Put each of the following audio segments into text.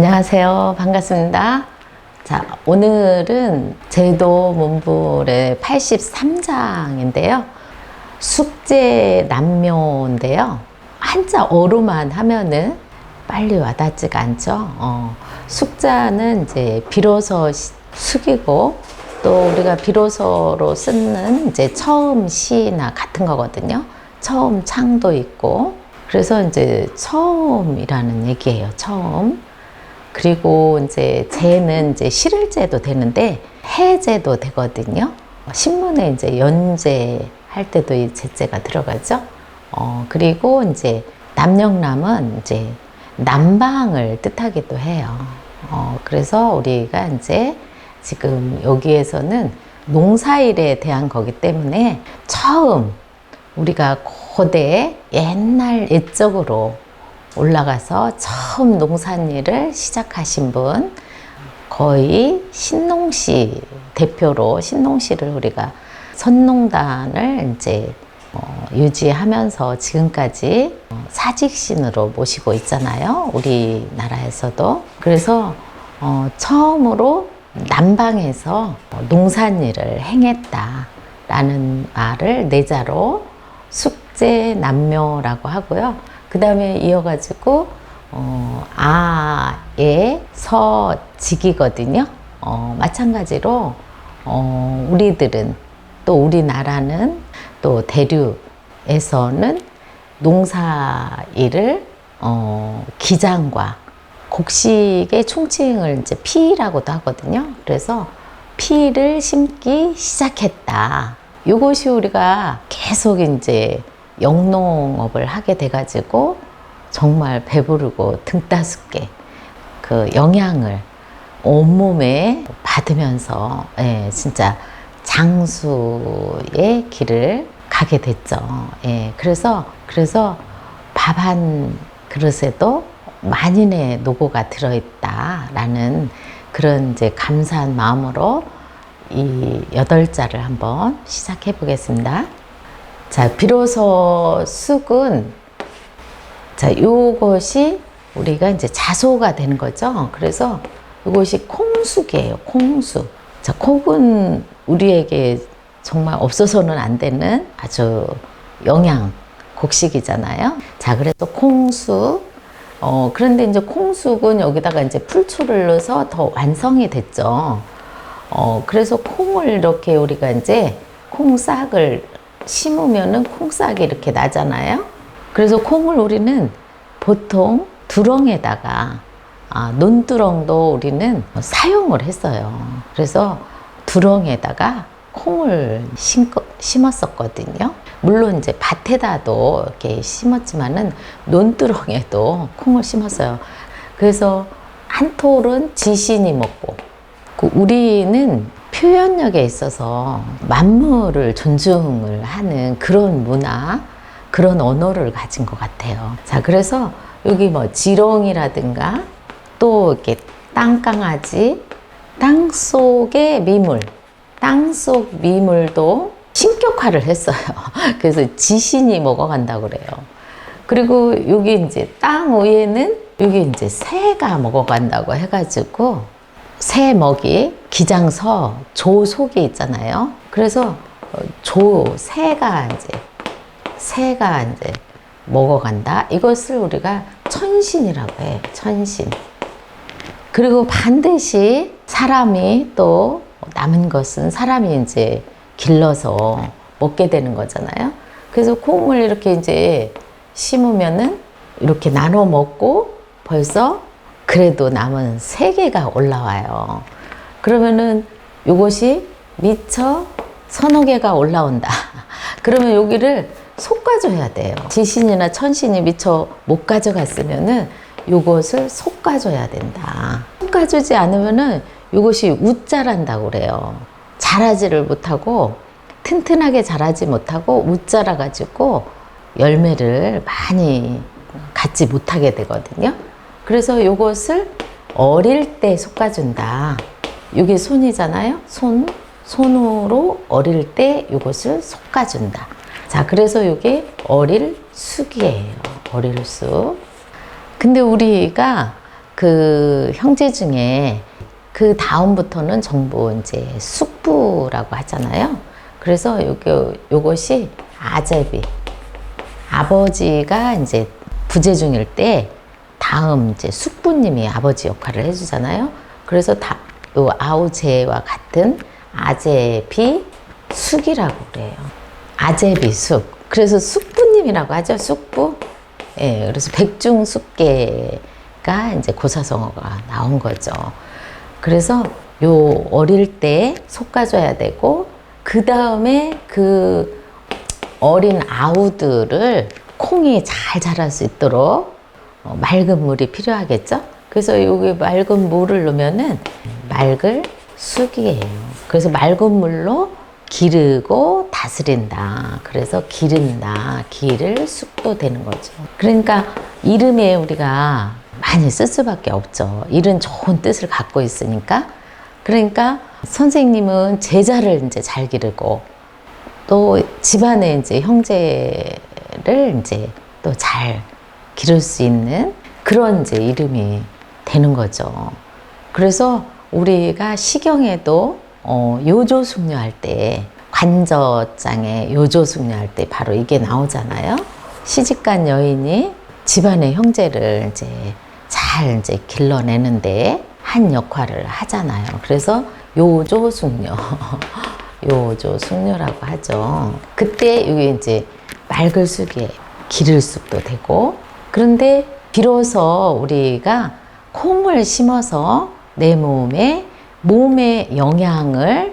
안녕하세요. 반갑습니다. 자, 오늘은 제도 문불의 83장인데요. 숙제 남묘인데요. 한자 어로만 하면은 빨리 와닿지가 않죠. 어, 숙자는 이제 비로소 시- 숙이고 또 우리가 비로소로 쓰는 이제 처음 시나 같은 거거든요. 처음 창도 있고 그래서 이제 처음이라는 얘기예요. 처음. 그리고 이제 제는 이제 실을제도 되는데 해제도 되거든요. 신문에 이제 연제 할 때도 이 제제가 들어가죠. 어, 그리고 이제 남영남은 이제 남방을 뜻하기도 해요. 어, 그래서 우리가 이제 지금 여기에서는 농사일에 대한 거기 때문에 처음 우리가 고대 옛날 옛적으로 올라가서 처음 농산일을 시작하신 분 거의 신농시 대표로 신농시를 우리가 선농단을 이제 어, 유지하면서 지금까지 어, 사직신으로 모시고 있잖아요. 우리나라에서도. 그래서 어, 처음으로 남방에서 농산일을 행했다라는 말을 내자로 숙제 남묘라고 하고요. 그 다음에 이어가지고 어, 아의 서직이거든요. 어, 마찬가지로 어, 우리들은 또 우리나라는 또 대륙에서는 농사 일을 어, 기장과 곡식의 총칭을 이제 피라고도 하거든요. 그래서 피를 심기 시작했다. 이것이 우리가 계속 이제 영농업을 하게 돼가지고 정말 배부르고 등 따숩게 그 영양을 온몸에 받으면서 예, 진짜 장수의 길을 가게 됐죠. 예, 그래서 그래서 밥 한 그릇에도 만인의 노고가 들어있다라는 그런 이제 감사한 마음으로 이 여덟 자를 한번 시작해 보겠습니다. 자, 비로소 쑥은 자, 요것이 우리가 이제 자소가 되는 거죠. 그래서 이것이 콩쑥이에요. 콩쑥. 자, 콩은 우리에게 정말 없어서는 안 되는 아주 영양 곡식이잖아요. 자, 그래서 콩쑥. 어, 그런데 이제 콩쑥은 여기다가 이제 풀초를 넣어서 더 완성이 됐죠. 어, 그래서 콩을 이렇게 우리가 이제 콩싹을 심으면은 콩싹이 이렇게 나잖아요. 그래서 콩을 우리는 보통 두렁에다가 아, 논두렁도 우리는 사용을 했어요. 그래서 두렁에다가 콩을 심거, 심었었거든요. 물론 이제 밭에다도 이렇게 심었지만은 논두렁에도 콩을 심었어요. 그래서 한 톨은 지신이 먹고 그 우리는 표현력에 있어서 만물을 존중을 하는 그런 문화, 그런 언어를 가진 것 같아요. 자, 그래서 여기 뭐 지렁이라든가 또 이렇게 땅강아지, 땅 속의 미물, 땅 속 미물도 신격화를 했어요. 그래서 지신이 먹어간다고 그래요. 그리고 여기 이제 땅 위에는 여기 이제 새가 먹어간다고 해가지고 새 먹이 기장서 조 속에 있잖아요. 그래서 어, 조 새가 이제 새가 이제 먹어간다. 이것을 우리가 천신이라고 해. 천신. 그리고 반드시 사람이 또 남은 것은 사람이 이제 길러서 먹게 되는 거잖아요. 그래서 콩을 이렇게 이제 심으면은 이렇게 나눠 먹고 벌써 그래도 남은 세 개가 올라와요. 그러면은 요것이 미처 서너 개가 올라온다. 그러면 여기를 솎아줘야 돼요. 지신이나 천신이 미처 못 가져갔으면은 요것을 솎아줘야 된다. 솎아주지 않으면은 요것이 웃자란다고 그래요. 자라지를 못하고 튼튼하게 자라지 못하고 웃자라 가지고 열매를 많이 갖지 못하게 되거든요. 그래서 요것을 어릴 때 솎아준다. 이게 손이잖아요. 손. 손으로 어릴 때 요것을 솎아준다. 자, 그래서 이게 어릴 쑥이에요. 어릴 쑥. 근데 우리가 그 형제 중에 그 다음부터는 전부 이제 숙부라고 하잖아요. 그래서 요거, 요것이 아제비. 아버지가 이제 부재 중일 때 다음 이제 숙부님이 아버지 역할을 해주잖아요. 그래서 다, 요 아우제와 같은 아제비 숙이라고 그래요. 아제비 숙. 그래서 숙부님이라고 하죠. 숙부. 예, 그래서 백중숙계가 이제 고사성어가 나온 거죠. 그래서 요 어릴 때 솎아줘야 되고 그 다음에 그 어린 아우들을 콩이 잘 자랄 수 있도록 어, 맑은 물이 필요하겠죠. 그래서 여기 맑은 물을 넣으면은 맑을 쑥이에요. 그래서 맑은 물로 기르고 다스린다. 그래서 기른다. 기를 쑥도 되는 거죠. 그러니까 이름에 우리가 많이 쓸 수밖에 없죠. 이런 좋은 뜻을 갖고 있으니까. 그러니까 선생님은 제자를 이제 잘 기르고 또 집안에 이제 형제를 이제 또 잘 기를 수 있는 그런 이제 이름이 되는 거죠. 그래서 우리가 시경에도 어, 요조숙녀 할 때 관저장에 요조숙녀 할 때 바로 이게 나오잖아요. 시집간 여인이 집안의 형제를 이제 잘 이제 길러내는데 한 역할을 하잖아요. 그래서 요조숙녀, 요조숙녀라고 하죠. 그때 이게 이제 맑을 쑥에 기를 쑥도 되고 그런데 비로소 우리가 콩을 심어서 내 몸에 몸의 영양을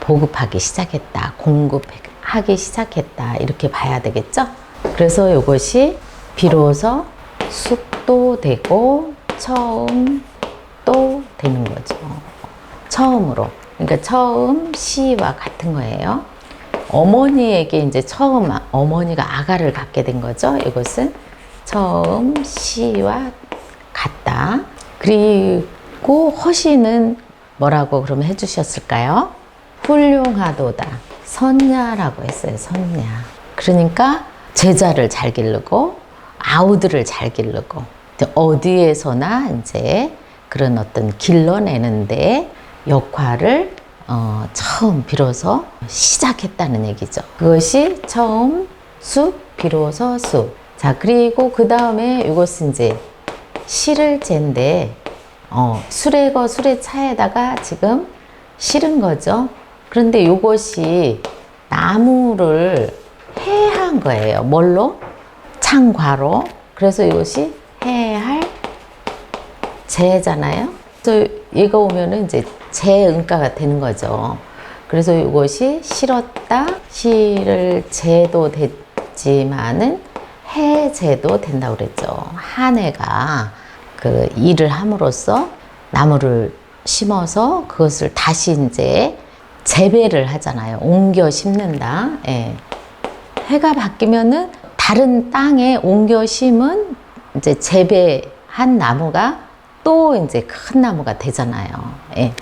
보급하기 시작했다. 공급하기 시작했다. 이렇게 봐야 되겠죠? 그래서 이것이 비로소 쑥도 되고 처음 또 되는 거죠. 처음으로. 그러니까 처음 시와 같은 거예요. 어머니에게 이제 처음 아- 어머니가 아가를 갖게 된 거죠. 이것은 처음 시와 같다. 그리고 허시는 뭐라고 그러면 해주셨을까요? 훌륭하도다. 선냐라고 했어요. 선냐. 그러니까 제자를 잘 기르고 아우들을 잘 기르고 어디에서나 이제 그런 어떤 길러내는데 역할을 어, 처음 비로소 시작했다는 얘기죠. 그것이 처음 숲 비로소 숲. 자 그리고 그 다음에 이것은 이제 실을 잰데 어, 술에거 술의 차에다가 지금 실은 거죠. 그런데 이것이 나무를 해한 거예요. 뭘로? 창과로. 그래서 이것이 해할 재잖아요. 그래서 얘가 오면은 이제 재은가가 되는 거죠. 그래서 이것이 실었다, 실을 재도 됐지만은 해재도 된다고 그랬죠. 한 해가 그 일을 함으로써 나무를 심어서 그것을 다시 이제 재배를 하잖아요. 옮겨 심는다. 예. 해가 바뀌면은 다른 땅에 옮겨 심은 이제 재배한 나무가 또 이제 큰 나무가 되잖아요. 예.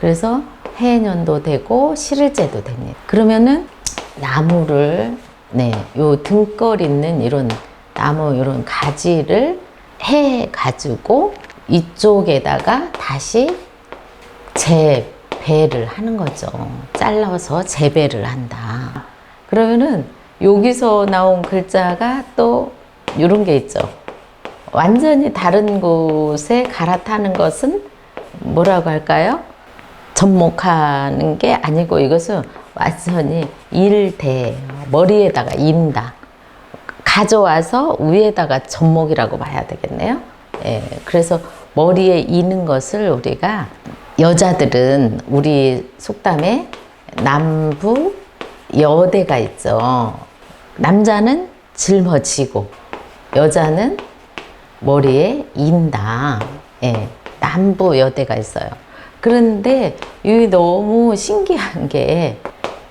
그래서 해년도 되고 실을제도 됩니다. 그러면은 나무를 네, 요 등걸 있는 이런 나무 이런 가지를 해 가지고 이쪽에다가 다시 재배를 하는 거죠. 잘라서 재배를 한다. 그러면은 여기서 나온 글자가 또 이런 게 있죠. 완전히 다른 곳에 갈아타는 것은 뭐라고 할까요? 접목하는 게 아니고 이것은 완전히 일대 머리에다가 인다. 가져와서 위에다가 접목이라고 봐야 되겠네요. 예, 그래서 머리에 이는 것을 우리가 여자들은 우리 속담에 남부 여대가 있죠. 남자는 짊어지고 여자는 머리에 인다. 예, 남부 여대가 있어요. 그런데 이게 너무 신기한 게,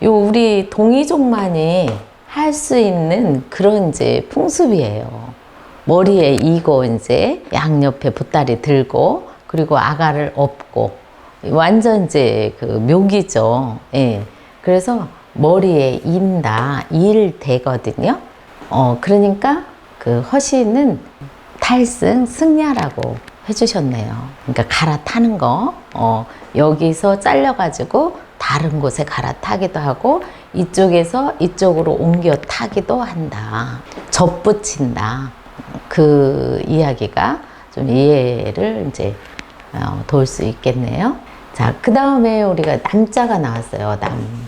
요 우리 동이족만이 할 수 있는 그런 이제 풍습이에요. 머리에 이고 이제 양옆에 보따리 들고 그리고 아가를 업고 완전 이제 그 묘기죠. 예. 그래서 머리에 인다 일 되거든요. 어 그러니까 그 허시는 탈승 승야라고 해주셨네요. 그러니까 갈아타는 거, 어, 여기서 잘려가지고 다른 곳에 갈아타기도 하고 이쪽에서 이쪽으로 옮겨 타기도 한다. 접붙인다. 그 이야기가 좀 이해를 이제 어, 도울 수 있겠네요. 자, 그 다음에 우리가 남자가 나왔어요. 남.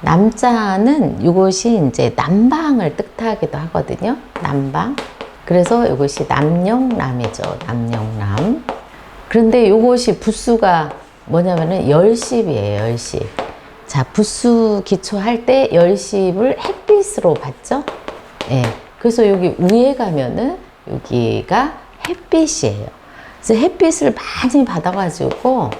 남자는 이것이 이제 남방을 뜻하기도 하거든요. 남방. 그래서 이것이 남영남이죠. 남영남. 그런데 이것이 부수가 뭐냐면은 열십이에요. 열십. 자, 부수 기초할 때 열십을 햇빛으로 봤죠? 예. 그래서 여기 위에 가면은 여기가 햇빛이에요. 그래서 햇빛을 많이 받아가지고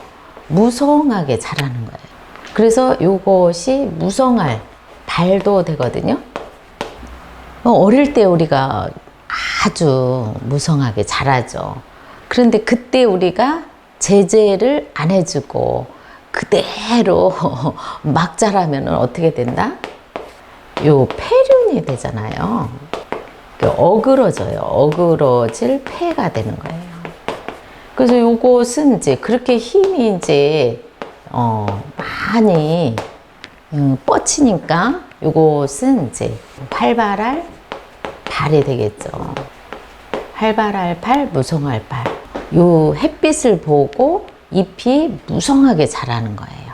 무성하게 자라는 거예요. 그래서 이것이 무성할 발도 되거든요. 어, 어릴 때 우리가 아주 무성하게 자라죠. 그런데 그때 우리가 제재를 안 해주고 그대로 막 자라면 어떻게 된다? 요 폐륜이 되잖아요. 그 어그러져요. 어그러질 폐가 되는 거예요. 그래서 요것은 이제 그렇게 힘이 이제 어 많이 음, 뻗치니까 요것은 이제 활발할 발이 되겠죠. 활발할 발, 무성할 발. 요 햇빛을 보고 잎이 무성하게 자라는 거예요.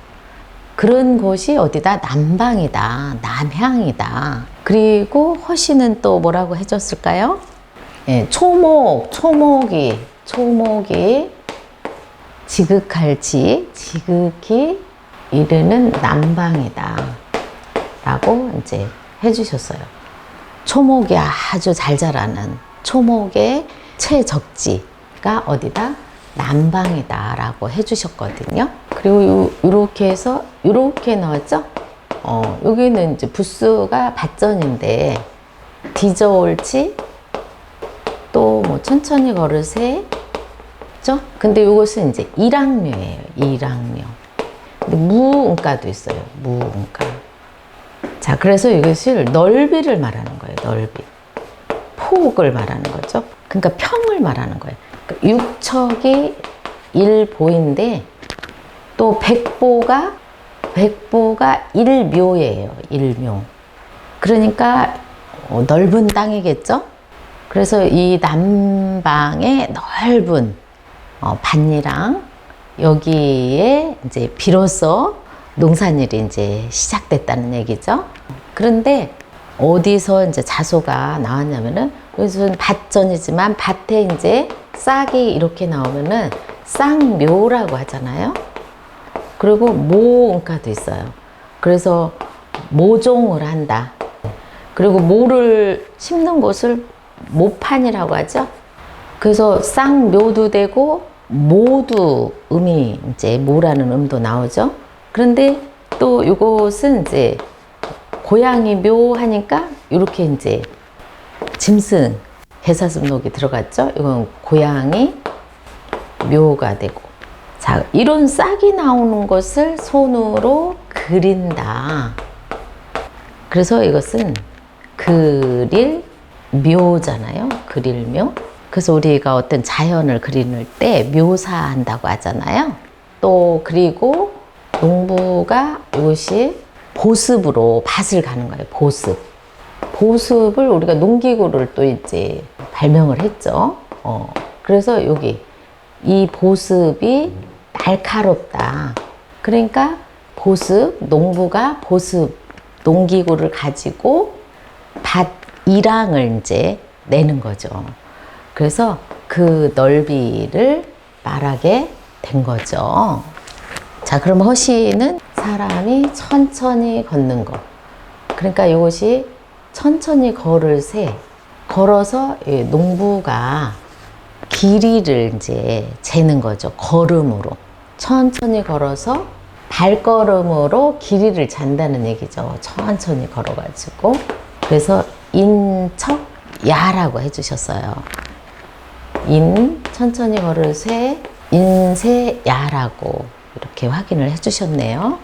그런 곳이 어디다 남방이다, 남향이다. 그리고 허씨는 또 뭐라고 해줬을까요? 예, 초목, 초목이, 초목이 지극할지, 지극히 이르는 남방이다. 라고 이제 해주셨어요. 초목이 아주 잘 자라는 초목의 최적지 가 어디다? 남방이다 라고 해주셨거든요. 그리고 이렇게 해서 이렇게 나왔죠? 어, 여기는 이제 부스가 밭전인데 뒤져올지 또뭐 천천히 걸으세 죠? 근데 이것은 이제 일학묘예요. 일학묘. 근데 무음가도 있어요. 무음가. 자, 그래서 이것을 넓이를 말하는 거예요. 넓이. 폭을 말하는 거죠. 그러니까 평을 말하는 거예요. 육척이 일보인데 또 백보가 백보가 일묘예요. 일묘. 그러니까 어, 넓은 땅이겠죠. 그래서 이 남방의 넓은 어, 밭이랑 여기에 이제 비로소 농산일이 이제 시작됐다는 얘기죠. 그런데 어디서 이제 자소가 나왔냐면은 여기서는 밭전이지만 밭에 이제 싹이 이렇게 나오면은 쌍묘라고 하잖아요. 그리고 모음가도 있어요. 그래서 모종을 한다. 그리고 모를 심는 곳을 모판이라고 하죠. 그래서 쌍묘도 되고 모두 음이 이제 모라는 음도 나오죠. 그런데 또 이것은 이제 고양이 묘 하니까 이렇게 이제 짐승 개사슴록이 들어갔죠. 이건 고양이 묘가 되고 자 이런 싹이 나오는 것을 손으로 그린다. 그래서 이것은 그릴 묘잖아요. 그릴 묘. 그래서 우리가 어떤 자연을 그리는 때 묘사한다고 하잖아요. 또 그리고 농부가 이것이 보습으로 밭을 가는 거예요. 보습. 보습을 우리가 농기구를 또 이제 발명을 했죠. 어, 그래서 여기 이 보습이 날카롭다. 그러니까 보습, 농부가 보습, 농기구를 가지고 밭 이랑을 이제 내는 거죠. 그래서 그 넓이를 말하게 된 거죠. 자, 그럼 허시는 사람이 천천히 걷는 것. 그러니까 이것이 천천히 걸을 새. 걸어서 이 농부가 길이를 이제 재는 거죠. 걸음으로. 천천히 걸어서 발걸음으로 길이를 잔다는 얘기죠. 천천히 걸어가지고. 그래서 인척 야라고 해주셨어요. 인, 천천히 걸을 새, 인세 야라고 이렇게 확인을 해주셨네요.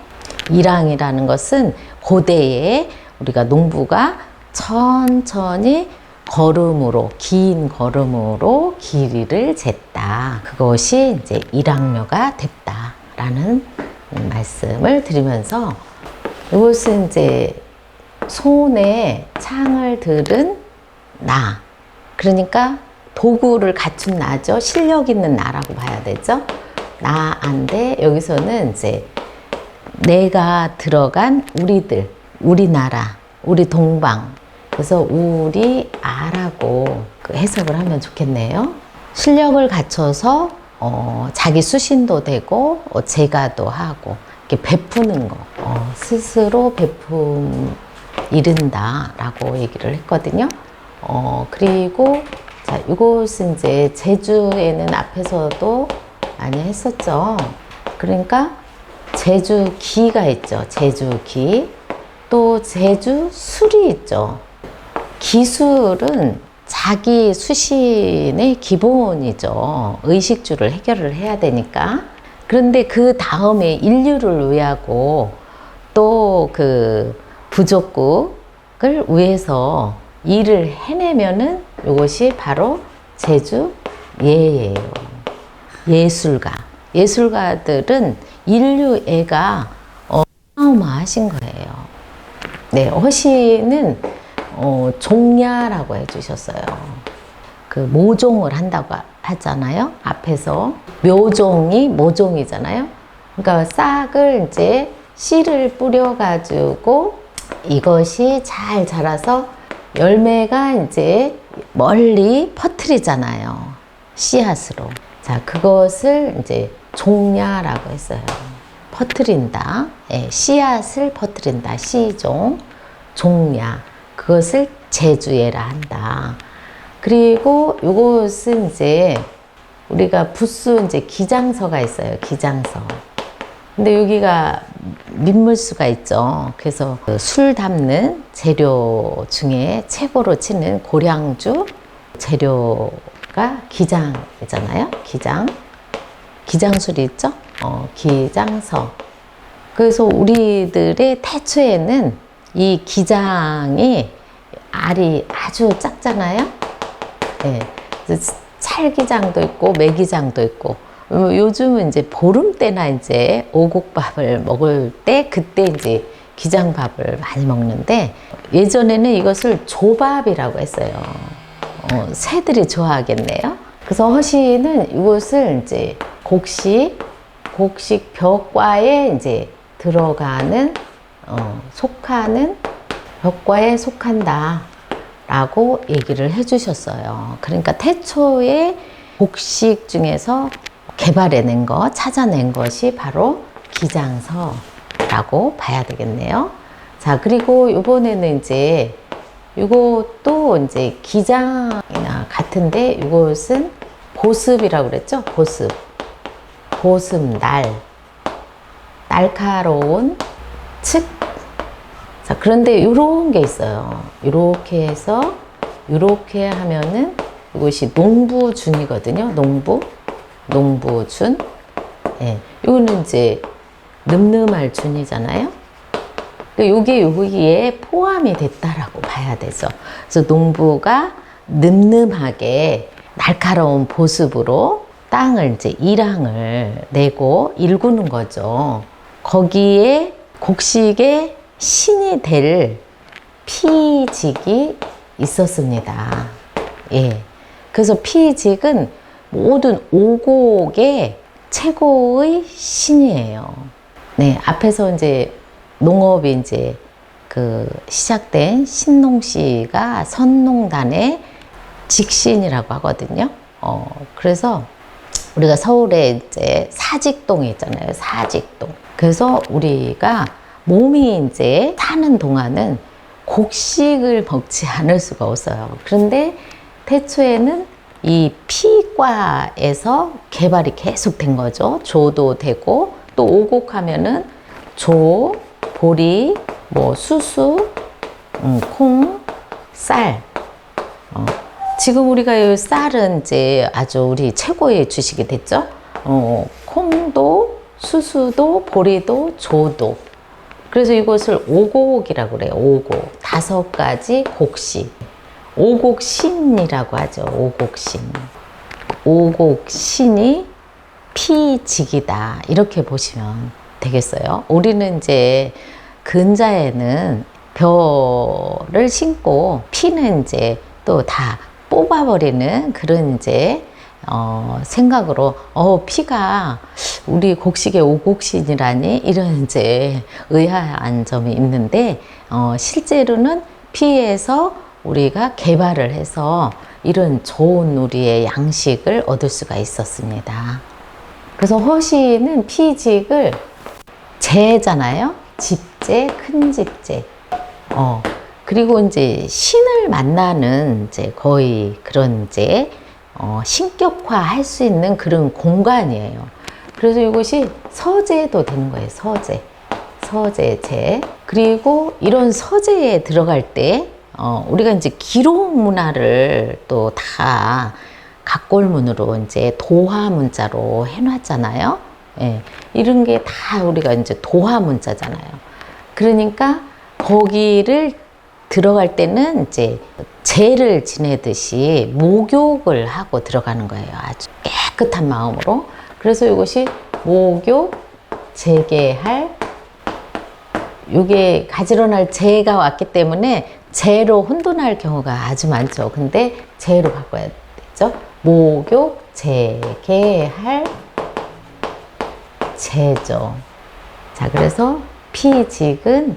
이랑이라는 것은 고대에 우리가 농부가 천천히 걸음으로 긴 걸음으로 길이를 쟀다. 그것이 이제 일학료가 됐다라는 말씀을 드리면서 이것은 이제 손에 창을 들은 나. 그러니까 도구를 갖춘 나죠. 실력 있는 나라고 봐야 되죠. 나인데 여기서는 이제 내가 들어간 우리들, 우리나라, 우리 동방. 그래서 우리 아라고 그 해석을 하면 좋겠네요. 실력을 갖춰서 어, 자기 수신도 되고 어, 제가도 하고 이렇게 베푸는 거 어, 스스로 베품 이른다라고 얘기를 했거든요. 어, 그리고 자, 이것은 이제 제주에는 앞에서도 많이 했었죠. 그러니까 제주기가 있죠. 제주기. 또 제주술이 있죠. 기술은 자기 수신의 기본이죠. 의식주를 해결을 해야 되니까. 그런데 그 다음에 인류를 위하고 또 그 부족국을 위해서 일을 해내면은 이것이 바로 제주 예예요. 예술가. 예술가들은 인류애가 어마어마하신 거예요. 네, 허시는 어, 종야라고 해주셨어요. 그 모종을 한다고 하잖아요. 앞에서 묘종이 모종이잖아요. 그러니까 싹을 이제 씨를 뿌려가지고 이것이 잘 자라서 열매가 이제 멀리 퍼트리잖아요. 씨앗으로. 자, 그것을 이제 종야라고 했어요. 퍼트린다. 예, 씨앗을 퍼트린다. 씨종. 종야. 그것을 제주예라 한다. 그리고 요것은 이제 우리가 부스 이제 기장서가 있어요. 기장서. 근데 여기가 민물수가 있죠. 그래서 그술 담는 재료 중에 최고로 치는 고량주 재료가 기장이잖아요. 기장. 기장술이 있죠. 어, 기장서. 그래서 우리들의 태초에는 이 기장이 알이 아주 작잖아요. 예. 찰기장도 있고 매기장도 있고 어, 요즘은 이제 보름 때나 이제 오곡밥을 먹을 때 그때 이제 기장밥을 많이 먹는데 예전에는 이것을 조밥이라고 했어요. 어, 새들이 좋아하겠네요. 그래서 허시는 이것을 이제 곡식, 곡식 벽과에 이제 들어가는 어, 속하는 벽과에 속한다. 라고 얘기를 해주셨어요. 그러니까 태초의 곡식 중에서 개발해낸 거, 찾아낸 것이 바로 기장서라고 봐야 되겠네요. 자, 그리고 이번에는 이제 이것도 이제 기장이나 같은데 이것은 보습이라고 그랬죠? 보습. 보습 날. 날카로운 측. 자, 그런데 이런 게 있어요. 이렇게 해서 이렇게 하면은 이것이 농부준이거든요. 농부. 농부준. 예. 이거는 이제 늠름할 준이잖아요. 요게 여기에 포함이 됐다라고 봐야 되죠. 그래서 농부가 늠름하게 날카로운 보습으로 땅을 이제 일항을 내고 일구는 거죠. 거기에 곡식의 신이 될 피직이 있었습니다. 예. 그래서 피직은 모든 오곡의 최고의 신이에요. 네, 앞에서 이제 농업이 이제 그 시작된 신농 씨가 선농단의 직신이라고 하거든요. 어, 그래서 우리가 서울에 이제 사직동이 있잖아요. 사직동. 그래서 우리가 몸이 이제 사는 동안은 곡식을 먹지 않을 수가 없어요. 그런데 태초에는 이 피과에서 개발이 계속 된 거죠. 조도 되고 또 오곡하면은 조, 보리, 뭐 수수, 음, 콩, 쌀. 어, 지금 우리가 이 쌀은 이제 아주 우리 최고의 주식이 됐죠. 어, 콩도, 수수도, 보리도, 조도. 그래서 이것을 오곡이라고 그래요. 오곡. 다섯 가지 곡식. 오곡신이라고 하죠. 오곡신. 오곡신이 피직이다. 이렇게 보시면 되겠어요. 우리는 이제 근자에는 벼를 신고 피는 이제 또 다 뽑아버리는 그런 이제 어, 생각으로 어 피가 우리 곡식의 오곡신이라니 이런 이제 의아한 점이 있는데 어, 실제로는 피에서 우리가 개발을 해서 이런 좋은 우리의 양식을 얻을 수가 있었습니다. 그래서 허시는 피직을 재잖아요. 집재, 큰 집재. 어. 그리고 이제 신을 만나는 이제 거의 그런 이제 어, 신격화 할 수 있는 그런 공간이에요. 그래서 이것이 서재도 되는 거예요. 서재. 서재제. 그리고 이런 서재에 들어갈 때, 어, 우리가 이제 기록 문화를 또 다 각골문으로 이제 도화 문자로 해놨잖아요. 예. 이런 게 다 우리가 이제 도화 문자잖아요. 그러니까 거기를 들어갈 때는 이제 제를 지내듯이 목욕을 하고 들어가는 거예요. 아주 깨끗한 마음으로. 그래서 이것이 목욕, 재개할, 요게 가지런할 재가 왔기 때문에 재로 혼돈할 경우가 아주 많죠. 근데 재로 바꿔야 되죠. 목욕, 재개할, 재죠. 자, 그래서 피직은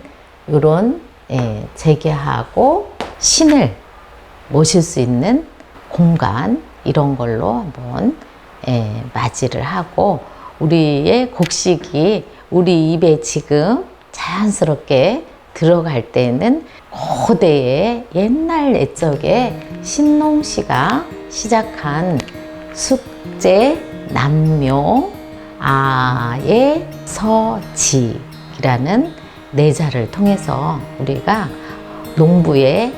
요런 예, 재개하고 신을 모실 수 있는 공간 이런 걸로 한번 예, 맞이를 하고 우리의 곡식이 우리 입에 지금 자연스럽게 들어갈 때는 고대의 옛날 옛적에 신농 씨가 시작한 숙제 남묘 아의 서지라는 내자를 통해서 우리가 농부의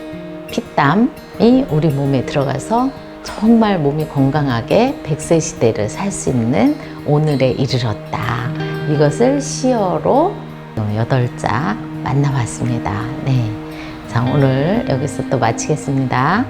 피땀이 우리 몸에 들어가서 정말 몸이 건강하게 백세 시대를 살 수 있는 오늘에 이르렀다. 이것을 시어로 여덟 자 만나봤습니다. 네. 자, 오늘 여기서 또 마치겠습니다.